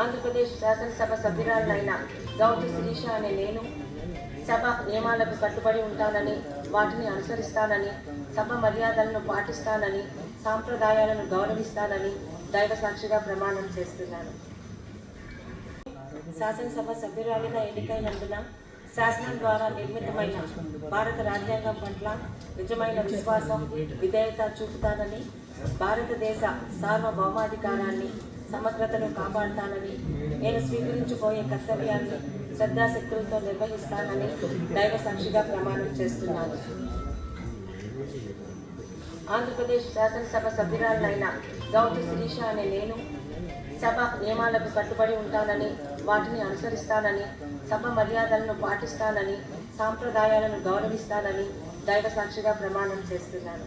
ఆంధ్రప్రదేశ్ శాసనసభ సభ్యురాలైన గౌతి శిరీష అనే నేను సభ నియమాలకు కట్టుబడి ఉంటానని వాటిని అనుసరిస్తానని సభ మర్యాదలను పాటిస్తానని సాంప్రదాయాలను గౌరవిస్తానని దైవ సాక్షిగా ప్రమాణం చేస్తున్నాను. శాసనసభ సభ్యురాలిగా ఎన్నికైనందున శాసనం ద్వారా నిర్మితమైన భారత రాజ్యాంగం పట్ల నిజమైన విశ్వాసం విధేయత చూపుతానని భారతదేశ సార్వభౌమాధికారాన్ని సమగ్రతను కాపాడతానని నేను స్వీకరించుకోయే కర్తవ్యాన్ని శ్రద్ధాశక్తులతో నిర్వహిస్తానని దైవ సాక్షిగా ప్రమాణం చేస్తున్నాను. ఆంధ్రప్రదేశ్ శాసనసభ సభ్యురాలైన గౌతి శిరీష అనే నేను సభ నియమాలకు కట్టుబడి ఉంటానని వాటిని అనుసరిస్తానని సభ మర్యాదలను పాటిస్తానని సాంప్రదాయాలను గౌరవిస్తానని దైవ సాక్షిగా ప్రమాణం చేస్తున్నాను.